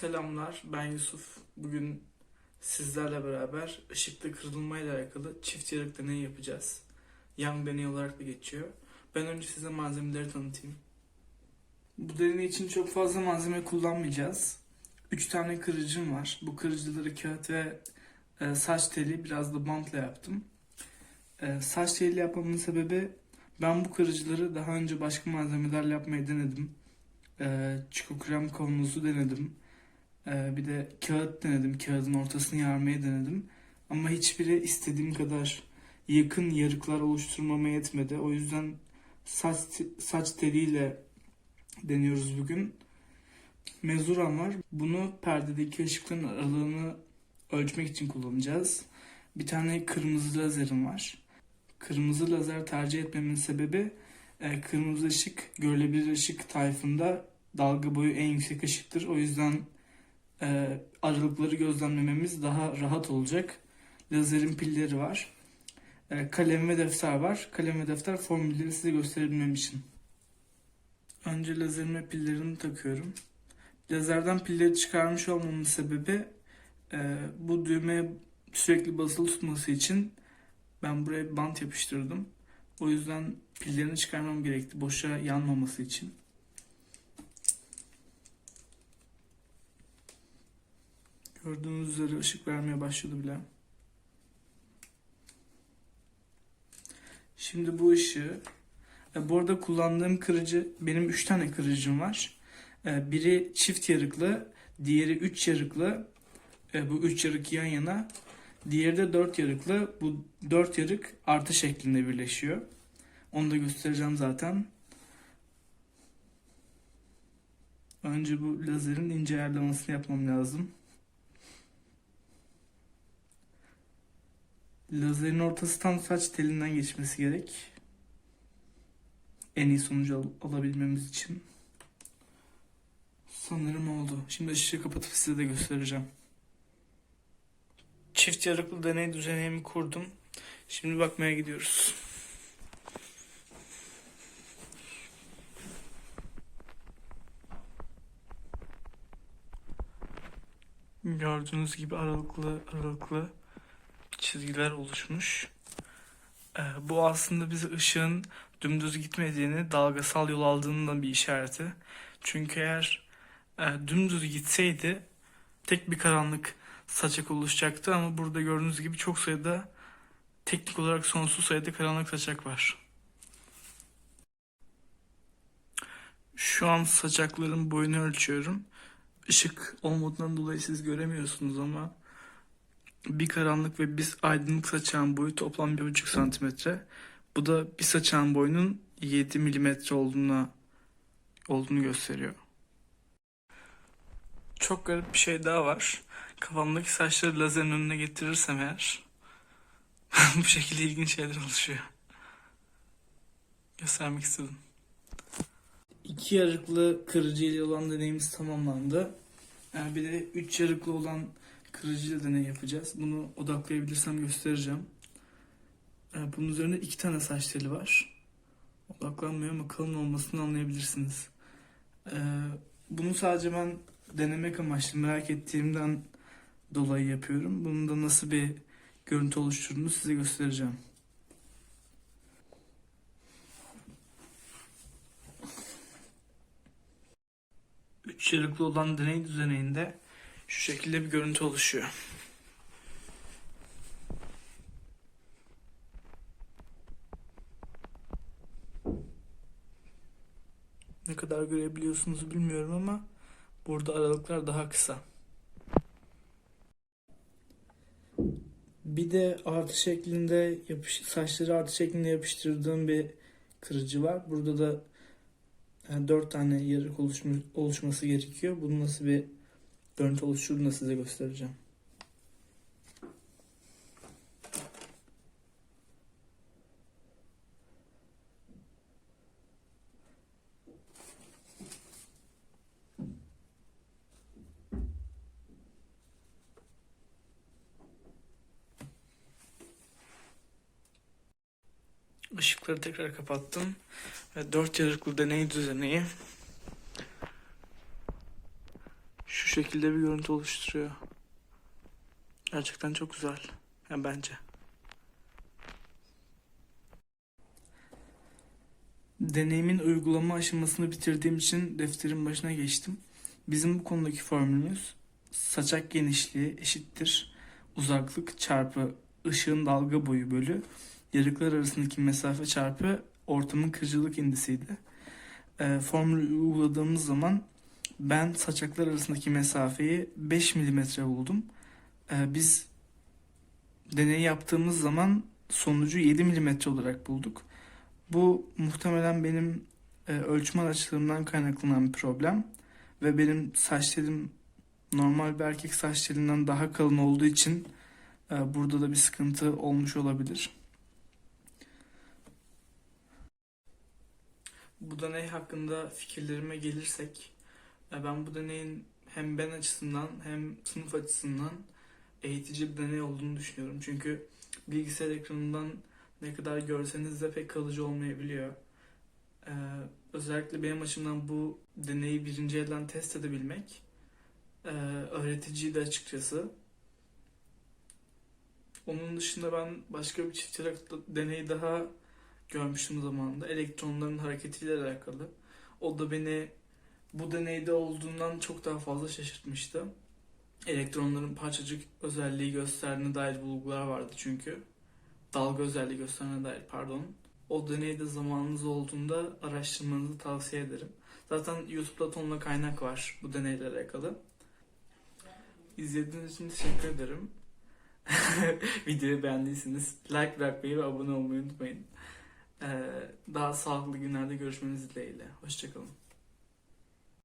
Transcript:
Selamlar, ben Yusuf. Bugün sizlerle beraber ışıkta kırılmayla alakalı çift yarık deneyi yapacağız. Young deney olarak da geçiyor. Ben önce size malzemeleri tanıtayım. Bu deney için çok fazla malzeme kullanmayacağız. 3 tane kırıcım var. Bu kırıcıları kağıt ve e, saç teli biraz da bantla yaptım. E, saç teli yapmamın sebebi ben bu kırıcıları daha önce başka malzemelerle yapmayı denedim. E, çiko krem kavanozu denedim. Ee, bir de kağıt denedim. Kağıdın ortasını yarmayı denedim. Ama hiçbiri istediğim kadar yakın yarıklar oluşturmama yetmedi. O yüzden saç, saç teliyle deniyoruz bugün. Mezuram var. Bunu perdedeki ışıkların aralığını ölçmek için kullanacağız. Bir tane kırmızı lazerim var. Kırmızı lazer tercih etmemin sebebi e, kırmızı ışık görülebilir ışık tayfında dalga boyu en yüksek ışıktır. O yüzden e, aralıkları gözlemlememiz daha rahat olacak. Lazerin pilleri var. E, kalem ve defter var. Kalem ve defter formülleri size gösterebilmem için. Önce lazerime pillerini takıyorum. Lazerden pilleri çıkarmış olmamın sebebi e, bu düğmeye sürekli basılı tutması için ben buraya bant yapıştırdım. O yüzden pillerini çıkarmam gerekti boşa yanmaması için. Gördüğünüz üzere ışık vermeye başladı bile. Şimdi bu ışığı e, bu arada kullandığım kırıcı benim 3 tane kırıcım var. E, Biri çift yarıklı, diğeri 3 yarıklı. E, Bu 3 yarık yan yana. Diğeri de 4 yarıklı. Bu 4 yarık artı şeklinde birleşiyor. Onu da göstereceğim zaten. Önce bu lazerin ince ayarlamasını yapmam lazım. Lazerin ortası tam saç telinden geçmesi gerek. En iyi sonucu al- alabilmemiz için. Sanırım oldu. Şimdi ışığı kapatıp size de göstereceğim. Çift yarıklı deney düzenimi kurdum. Şimdi bakmaya gidiyoruz. Gördüğünüz gibi aralıklı aralıklı çizgiler oluşmuş. Ee, bu aslında bize ışığın dümdüz gitmediğini, dalgasal yol aldığının da bir işareti. Çünkü eğer e, dümdüz gitseydi tek bir karanlık saçak oluşacaktı ama burada gördüğünüz gibi çok sayıda teknik olarak sonsuz sayıda karanlık saçak var. Şu an saçakların boyunu ölçüyorum. Işık olmadığından dolayı siz göremiyorsunuz ama bir karanlık ve bir aydınlık saçağın boyu toplam 1,5 santimetre. Bu da bir saçağın boyunun 7 milimetre olduğuna olduğunu gösteriyor. Çok garip bir şey daha var. Kafamdaki saçları lazerin önüne getirirsem eğer bu şekilde ilginç şeyler oluşuyor. Göstermek istedim. İki yarıklı kırıcı ile olan deneyimiz tamamlandı. Yani bir de üç yarıklı olan kırıcı deney yapacağız. Bunu odaklayabilirsem göstereceğim. Ee, Bunun üzerinde iki tane saç teli var. Odaklanmıyor ama kalın olmasını anlayabilirsiniz. Ee, Bunu sadece ben denemek amaçlı merak ettiğimden dolayı yapıyorum. Bunun da nasıl bir görüntü oluşturduğunu size göstereceğim. Üç yarıklı olan deney düzeninde şekilde bir görüntü oluşuyor. Ne kadar görebiliyorsunuz bilmiyorum ama burada aralıklar daha kısa. Bir de artı şeklinde yapış saçları artı şeklinde yapıştırdığım bir kırıcı var. Burada da yani dört tane yarık oluşması gerekiyor. Bunu nasıl bir görüntü oluşturduğunu size göstereceğim. Işıkları tekrar kapattım ve dört yarıklı deney düzeneyi şu şekilde bir görüntü oluşturuyor. Gerçekten çok güzel. Yani bence. Deneyimin uygulama aşamasını bitirdiğim için defterin başına geçtim. Bizim bu konudaki formülümüz saçak genişliği eşittir uzaklık çarpı ışığın dalga boyu bölü yarıklar arasındaki mesafe çarpı ortamın kırıcılık indisiydi. Ee, formülü uyguladığımız zaman ben saçaklar arasındaki mesafeyi 5 milimetre buldum. Ee, biz deneyi yaptığımız zaman sonucu 7 milimetre olarak bulduk. Bu muhtemelen benim e, ölçme araçlarımdan kaynaklanan bir problem ve benim saç telim normal bir erkek saç telinden daha kalın olduğu için e, burada da bir sıkıntı olmuş olabilir. Bu deney hakkında fikirlerime gelirsek, e, ben bu deneyin hem ben açısından hem sınıf açısından eğitici bir deney olduğunu düşünüyorum. Çünkü bilgisayar ekranından ne kadar görseniz de pek kalıcı olmayabiliyor. Ee, özellikle benim açımdan bu deneyi birinci elden test edebilmek e, öğreticiydi açıkçası. Onun dışında ben başka bir çift yarak deneyi daha görmüştüm zamanında. Elektronların hareketiyle alakalı. O da beni bu deneyde olduğundan çok daha fazla şaşırtmıştı. Elektronların parçacık özelliği gösterdiğine dair bulgular vardı çünkü. Dalga özelliği gösterdiğine dair pardon. O deneyde zamanınız olduğunda araştırmanızı tavsiye ederim. Zaten YouTube'da tonla kaynak var bu deneyle alakalı. İzlediğiniz için teşekkür ederim. Videoyu beğendiyseniz like bırakmayı ve abone olmayı unutmayın. Ee, daha sağlıklı günlerde görüşmeniz dileğiyle. Hoşçakalın.